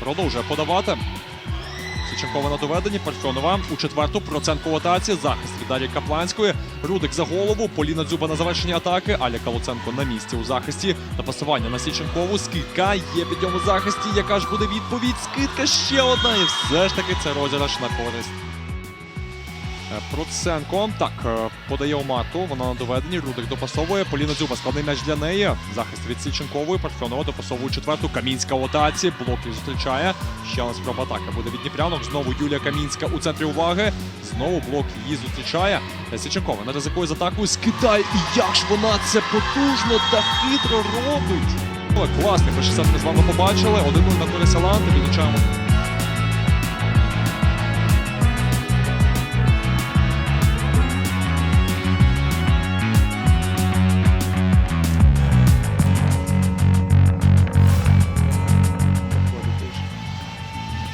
Продовжує подавати. Сиченкова на доведенні. Парфьонова у четверту. Процент по атаці. Захист від Дар'ї Капланської. Рудик за голову. Поліна Дзюба на завершення атаки. Аля Калуценко на місці у захисті. Та пасування на Січенкову. Скидка є під ньому захисті. Яка ж буде відповідь? Скидка ще одна. І все ж таки це розіграш на користь. Е, Проценко. Так, е, подає у мату. Вона на доведенні. Рудик допасовує. Поліна Дзюба складний м'яч для неї. Захист від Січенкової. Парфьонова допасовує четверту. Камінська в атаці. Блок зустрічає. Ще одна спроба атака буде від Дніпрянок. Знову Юлія Камінська у центрі уваги. Знову блок її зустрічає. Е, Січенкова на ризикує з атакою. Скидає. І як ж вона це потужно та хитро робить. Класний. Ми 60 з вами побачили. Один на колі Саланти. Відчаємо.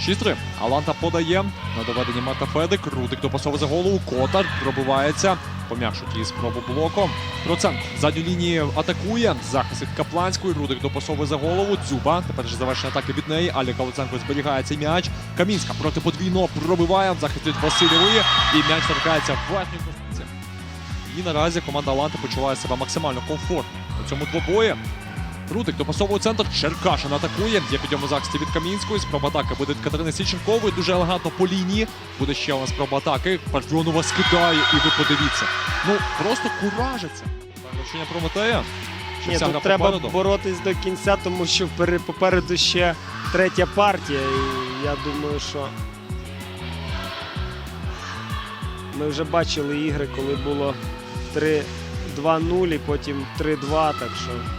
6-3. Аланта подає на доведенні Мета Федик. Рудик допасовує за голову. Котар пробивається. Пом'якшуть її спробу блоком. Процент задню лінію атакує. Захист від Капланської. Рудик допасовує за голову. Дзюба. Тепер же завершення атаки від неї. Аліка Луценко зберігає цей м'яч. Камінська проти подвійного пробиває. Захист від Васильєвої. І м'яч торкається в верхній позиції. І наразі команда Аланти почуває себе максимально комфортно у цьому двобої. Рудик допасовує у центр. Черкашин атакує. Є підйом у захисті від Камінської. Спроба атаки буде від Катерини Січенкової. Дуже елегантно по лінії. Буде ще одна спроба атаки. Парфьонова скидає, і ви подивіться. Ну просто куражиться. Вручення Прометея. Ні, тут треба попереду. боротись до кінця, тому що попереду ще третя партія. І я думаю, що ми вже бачили ігри, коли було 3-2-0 і потім 3-2, так що.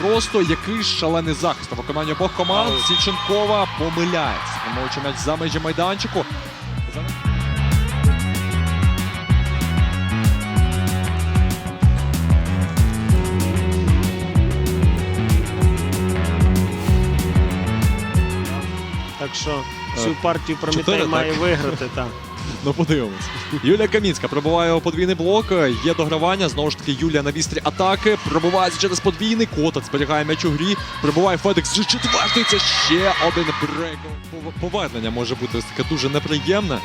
Просто який шалений захист у виконанні обох команд. Січенкова помиляється. Спрямовуючи м'яч за межі майданчику. Так що цю партію чотири, Прометей має так? виграти. Так. Ну, подивимось. Юлія Камінська пробиває у подвійний блок. Є догравання. Знову ж таки, Юлія на вістрі атаки. Пробивається через подвійний. Котат зберігає м'яч у грі. Прибуває Федекс. Вже четвертий. Це ще один брейк. Повернення може бути таке дуже неприємне.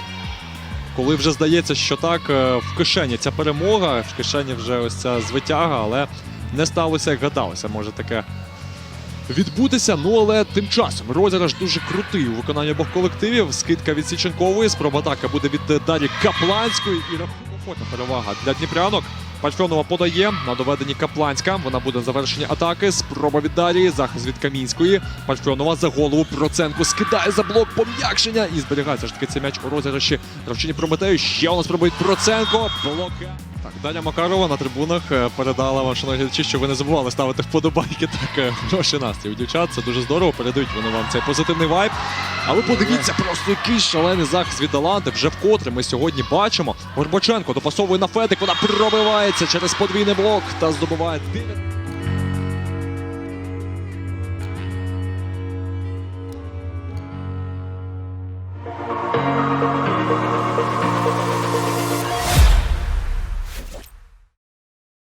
Коли вже здається, що так е, в кишені ця перемога, в кишені вже ось ця звитяга, але не сталося, як гадалося. Може таке відбутися. Ну але тим часом розіграш дуже крутий у виконанні обох колективів. Скидка від Січенкової. Спроба атака буде від е, Дар'ї Капланської. І комфортна перевага для Дніпрянок. Парфьонова подає на доведенні Капланська. Вона буде на завершенні атаки. Спроба від Дарії. Захист від Камінської. Парфьонова за голову Проценко скидає за блок пом'якшення. І зберігається ж таки цей м'яч у розіграші. Гравчині Прометею. Ще у нас пробує Проценко. Блока. Так, Даня Макарова на трибунах е, передала вам, шановні глядачі, що ви не забували ставити вподобайки. Так, е, хороший настрій дівчат. Це дуже здорово. Передають вони вам цей позитивний вайб. А ви подивіться, просто якийсь шалений захист від Аланти. Вже вкотре ми сьогодні бачимо. Горбаченко допасовує на Федик. Вона пробивається через подвійний блок та здобуває